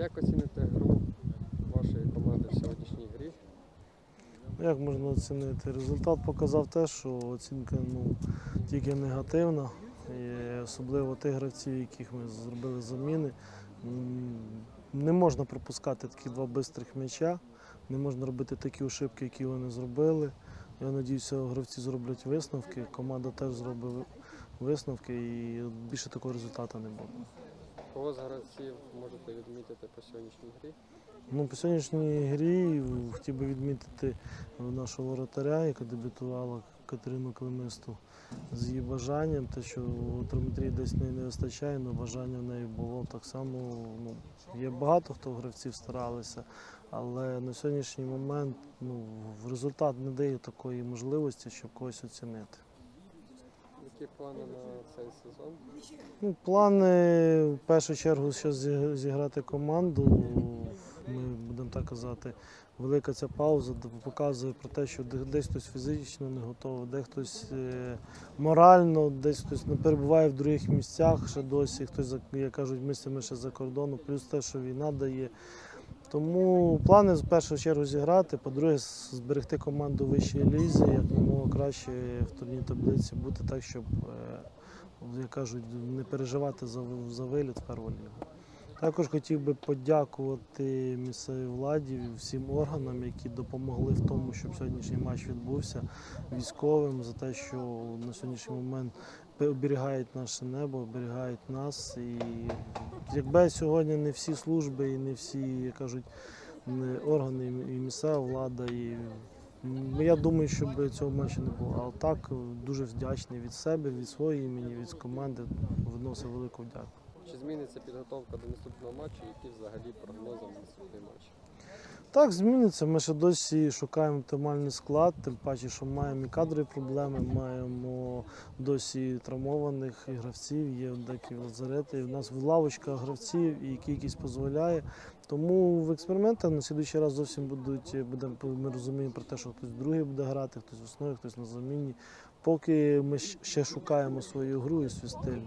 Як оціните гру вашої команди в сьогоднішній грі? Як можна оцінити? Результат показав те, що оцінка ну, тільки негативна. І особливо тих гравців, яких ми зробили заміни. Не можна пропускати такі два бистрих м'яча, не можна робити такі ошибки, які вони зробили. Я сподіваюся, гравці зроблять висновки, команда теж зробить висновки і більше такого результату не буде. Кого з гравців можете відмітити по сьогоднішній грі? Ну, по сьогоднішній грі хотів би відмітити нашого воротаря, яка дебютувала Катерину Климисту з її бажанням, те, що триметрії десь неї не вистачає, але бажання в неї було так само. Ну, є багато хто гравців старалися, але на сьогоднішній момент ну, результат не дає такої можливості, щоб когось оцінити. Які плани на цей сезон? Ну, плани в першу чергу ще зіграти команду. Ми будемо так казати, велика ця пауза показує про те, що десь хтось фізично не готовий, де хтось е, морально, десь хтось не перебуває в других місцях ще досі. Хтось як кажуть, мислимо ще за кордону, плюс те, що війна дає. Тому плани в першу чергу зіграти, по-друге, зберегти команду в вищій лізі, як намога краще в турній таблиці бути так, щоб, е, як кажуть, не переживати за, за виліт в перву лігу. Також хотів би подякувати місцевій владі, всім органам, які допомогли в тому, щоб сьогоднішній матч відбувся, військовим за те, що на сьогоднішній момент оберігають наше небо, оберігають нас. І якби сьогодні не всі служби і не всі, як кажуть, органи і місцева влада. І я думаю, що б цього матчу не було. А так дуже вдячний від себе, від своєї імені, від команди. Виносив велику дяку. Чи зміниться підготовка до наступного матчу? Які взагалі прогнози на наступний матч? Так, зміниться. Ми ще досі шукаємо оптимальний склад, тим паче, що маємо і кадрові проблеми, маємо досі травмованих гравців, є деякі лазарети. І в нас лавочка гравців, і кількість дозволяє. Тому в експериментах на слідуючий раз зовсім будуть, будемо, ми розуміємо про те, що хтось другий буде грати, хтось в основі, хтось на заміні. Поки ми ще шукаємо свою гру і свій стиль.